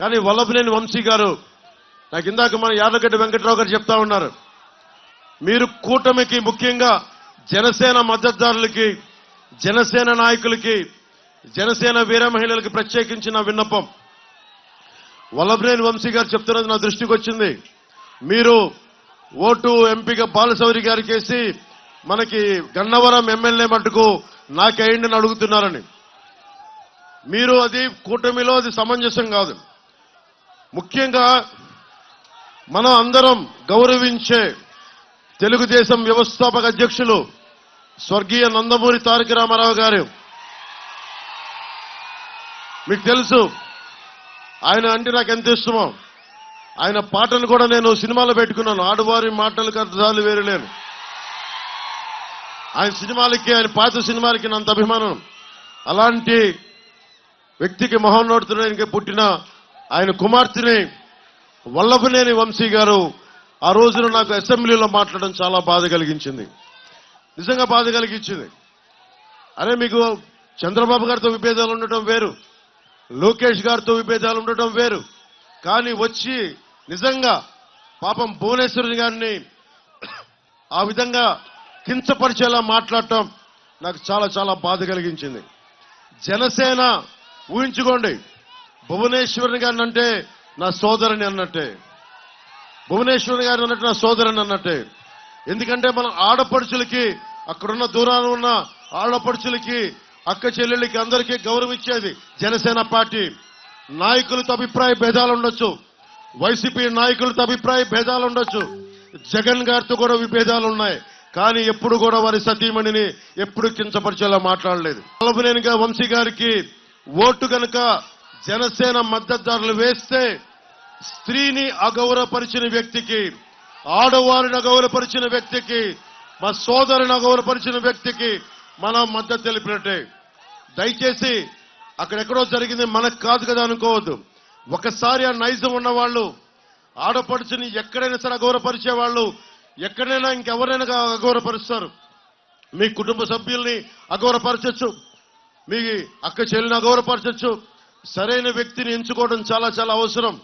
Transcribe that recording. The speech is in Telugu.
కానీ వల్లభనేని వంశీ గారు నాకు ఇందాక మన యాదగడ్డ వెంకట్రావు గారు చెప్తా ఉన్నారు. మీరు కూటమికి ముఖ్యంగా జనసేన మద్దతుదారులకి జనసేన నాయకులకి జనసేన వీర మహిళలకి ప్రత్యేకించిన విన్నపం. వల్లభనేని వంశీ గారు చెప్తున్నది నా దృష్టికి వచ్చింది. మీరు ఓటు ఎంపీగా బాలశౌరి గారికి వేసి మనకి గన్నవరం ఎమ్మెల్యే మట్టుకు నాకేయండి అని అడుగుతున్నారని. మీరు అది కూటమిలో అది సమంజసం కాదు. ముఖ్యంగా మనం అందరం గౌరవించే తెలుగుదేశం వ్యవస్థాపక అధ్యక్షులు స్వర్గీయ నందమూరి తారక రామారావు గారు. మీకు తెలుసు ఆయన అంటే నాకు ఎంత ఇష్టమో ఆయన పాటలు కూడా నేను సినిమాలో పెట్టుకున్నాను. ఆడవారి మాటలకు అర్థాలు వేరు లేను. ఆయన సినిమాలకి ఆయన పాత సినిమాలకి నంత అభిమానం. అలాంటి వ్యక్తికి మహోన్నతుడానికి పుట్టిన ఆయన కుమార్తెని వల్లభనేని వంశీ గారు ఆ రోజున నాకు అసెంబ్లీలో మాట్లాడడం చాలా బాధ కలిగించింది. నిజంగా బాధ కలిగించింది. అరే మీకు చంద్రబాబు గారితో విభేదాలు ఉండటం వేరు లోకేష్ గారితో విభేదాలు ఉండటం వేరు కానీ వచ్చి నిజంగా పాపం భువనేశ్వరి గారిని ఆ విధంగా కించపరిచేలా మాట్లాడటం నాకు చాలా చాలా బాధ కలిగించింది. జనసేన ఊహించుకోండి భువనేశ్వరుని గారిని అంటే నా సోదరుని అన్నట్టే. భువనేశ్వరుని గారిని అన్నట్టు నా సోదరుని అన్నట్టే. ఎందుకంటే మనం ఆడపడుచులకి అక్కడున్న దూరాన ఉన్న ఆడపడుచులకి అక్క చెల్లెళ్ళకి అందరికీ గౌరవం ఇచ్చేది జనసేన పార్టీ. నాయకులతో అభిప్రాయ భేదాలు ఉండొచ్చు. వైసీపీ నాయకులతో అభిప్రాయ భేదాలు ఉండొచ్చు. జగన్ గారితో కూడా విభేదాలు ఉన్నాయి. కానీ ఎప్పుడు కూడా వారి సతీమణిని ఎప్పుడు కించపరిచేలా మాట్లాడలేదు. వల్లభనేనిగా వంశీ గారికి ఓటు కనుక జనసేన మద్దతుదారులు వేస్తే స్త్రీని అగౌరవపరిచిన వ్యక్తికి ఆడవారిని అగౌరవపరిచిన వ్యక్తికి మా సోదరుని అగౌరవపరిచిన వ్యక్తికి మనం మద్దతు తెలిపినట్టే. దయచేసి అక్కడెక్కడో జరిగింది మనకు కాదు కదా అనుకోవద్దు. ఒకసారి ఆ నైజం ఉన్న వాళ్ళు ఆడపడుచుని ఎక్కడైనా సరే అగౌరవపరిచే వాళ్ళు ఎక్కడైనా ఇంకెవరైనా అగౌరవపరుస్తారు. మీ కుటుంబ సభ్యుల్ని అగౌరవపరచచ్చు. మీ అక్క చెల్లిని అగౌరవపరచచ్చు. సరైన వ్యక్తిని ఎంచుకోవడం చాలా చాలా అవసరం.